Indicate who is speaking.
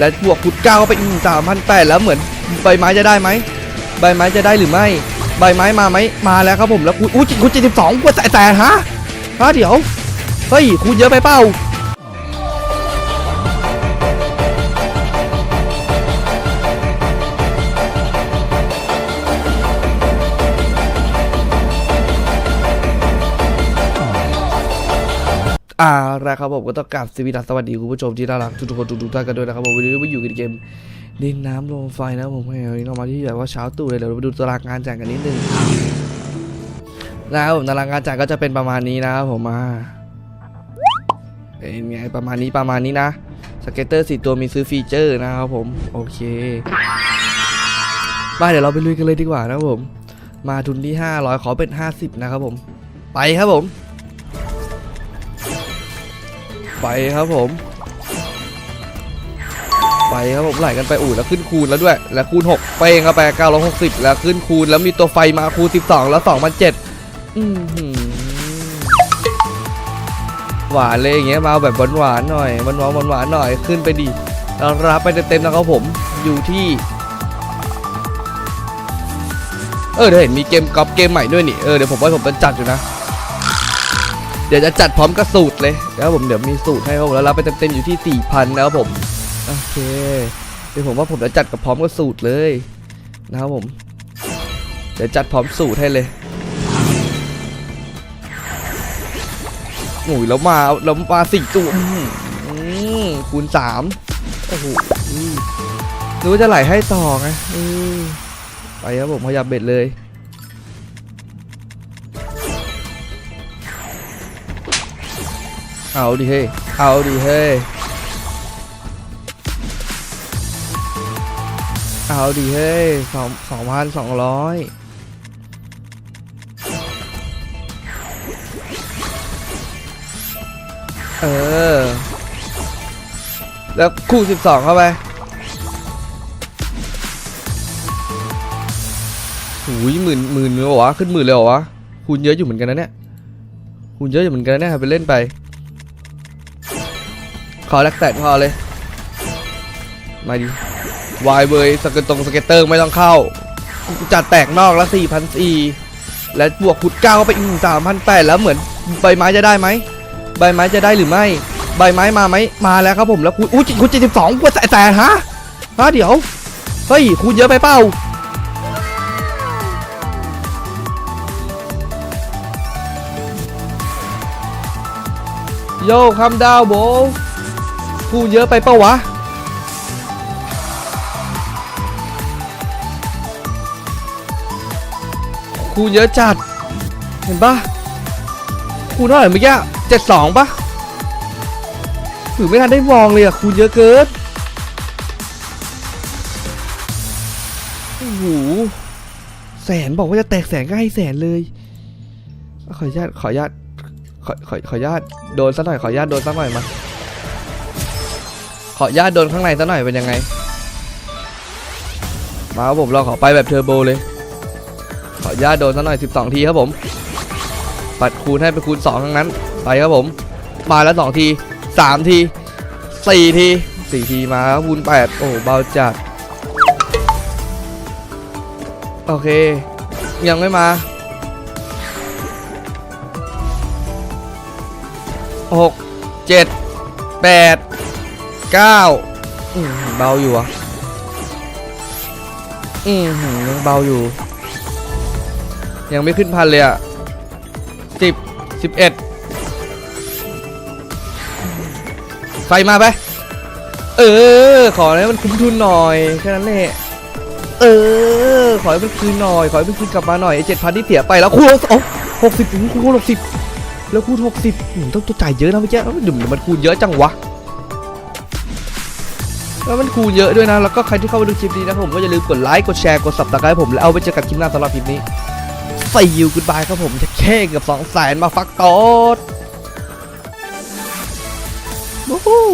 Speaker 1: และบวกขุดเก้าไปอีกสามพันแปดแล้วเหมือนใบไม้จะได้ไหมใบไม้จะได้หรือไม่ ใบไม้มาไหมมาแล้วครับผมแล้วคูณอู้คูณเจ็ดสิบสองกว่าแต่แต่ฮะฮะเดี๋ยวเฮ้ยคูณเยอะไปเปล่า อ่าแล้วครับผมก็ต้องกราบสวีดัสสวัสดีคุณผู้ชมที่น่ารักทุกๆคนทุกๆท่านกันด้วยนะครับผมวันนี้มาอยู่กันเกมดินน้ำลมไฟนะผมวันนี้เรามาที่แบบว่าเช้าตู่เลยเดี๋ยวเราไปดูตารางงานแจกกันนิดนึงนะครับผมตารางงานแจกก็จะเป็นประมาณนี้นะครับผมมาเป็นไงประมาณนี้ประมาณนี้นะสเก็ตเตอร์สี่ตัวมีซื้อฟีเจอร์นะครับผมโอเคมาเดี๋ยวเราไปลุยกันเลยดีกว่านะครับผมมาทุนที่500ขอเป็น 50 นะครับผม ไปครับผม ไปครับผม ไปครับผมไหลกันไปอู่แล้วขึ้นคูณแล้วด้วย แล้วคูณ 6 เป้งเข้าไป960 แล้วขึ้นคูณแล้วมีตัวไฟมาคูณ 12 แล้ว2,007อือหือหวานเลยอย่างเงี้ยมาแบบหวานๆหน่อยหวานๆหวานๆหน่อยขึ้นไปดีรับไปเต็มๆนะครับผมอยู่ที่ เออเดี๋ยวเห็นมีเกมกอล์ฟเกมใหม่ด้วยนี่เออเดี๋ยวผมว่าผมจะจัดอยู่นะ เดี๋ยวจะจัดพร้อมกับสูตรเลยนะครับผมเดี๋ยวมีสูตรให้ครับผมแล้วรับไปเต็มๆอยู่ที่ 4,000นะครับผมโอเคเดี๋ยวผมว่าผมจะจัดกับพร้อมกับสูตรเลยนะครับผม เดี๋ยวจัดพร้อมสูตรให้เลยโอ้ยแล้วมาแล้วมาสี่ตัวคูณสามโอ้โหนึกว่าจะไหลให้ต่อไงไปครับผมขยับเบ็ดเลย เอาดิเฮ้ยเอาดิเฮ้ยเอาดิเฮ้ยสองสองพันสองร้อยเออ แล้วคู่สิบสองเข้าไปหูยหมื่นหมื่นเลยเหรอวะ ขึ้นหมื่นเลยหรอวะ คูณเยอะอยู่เหมือนกันนะเนี่ย คูณเยอะอยู่เหมือนกันนะเนี่ยไปเล่นไป ขอแลกแตดพอเลย มาดิวายเบยสเก็ตตรงสเก็ตเตอร์ไม่ต้องเข้าจัดแตกนอกแล้วสี่พันสี่และบวกขุดเก้าไปอีกสามพันแปดแล้วเหมือนใบไม้จะได้ไหมใบไม้จะได้หรือไม่ ใบไม้มาไหมมาแล้วครับผมแล้วคูณอู้คูณเจ็ดสิบสองกว่าแต่แต่ฮะฮะเดี๋ยวเฮ้ยคูณเยอะไปเปล่าโย่คัมดาวโบ คูเยอะไปเปล่าวะคูเยอะจัด เห็นปะคูเท่าไหร่เมื่อกี้เจ็ดสองปะถือไม่ทันได้มองเลยอะคูเยอะเกินโอ้โหแสนบอกว่าจะแตกแสนก็ให้แสนเลย ขออนุญาตขออนุญาตขอขอขออนุญาตโดนสักหน่อยขออนุญาตโดนสักหน่อยมา ขอญาตโดนข้างในสักหน่อยเป็นยังไง มาครับผมเราขอไปแบบเทอร์โบเลย ขอญาตโดนสักหน่อย 12 ทีครับผม ปัดคูณให้ไปคูณ 2 ทั้งนั้น ไปครับผม มาแล้ว 2 ที 3 ที 4 ที 4 ทีมาครับคูณ 8 โอ้เบาจัด โอเค ยังไม่มา6 7 8 9อืม เบาอยู่อะอืมยังเบาอยู่ ยังไม่ขึ้นพันเลยอะสิบสิบเอ็ดไฟมาไป เออ ขอให้มันคุ้มทุนหน่อยแค่นั้นแหละเออ ขอให้มันคืนหน่อย ขอให้มันคืนกลับมาหน่อยไอ้เจ็ดพันที่เสียไปแล้วคูณโอ้หกสิบคูณหกสิบแล้วคูณหกสิบต้องตัวจ่ายเยอะนะเมื่อกี้แล้วดื่มมันคูณเยอะจังวะ แล้วมันคูณเยอะด้วยนะ แล้วก็ใครที่เข้ามาดูคลิปนี้นะครับผมก็อย่าลืมกดไลค์ กดแชร์ กดสับตะไคร้ผม แล้วเอาไปเจอกันคลิปหน้าสำหรับคลิปนี้ใส่ยูกุดบายครับผมจะแค่กับสองแสนมาฟักตอดวู้ฮู้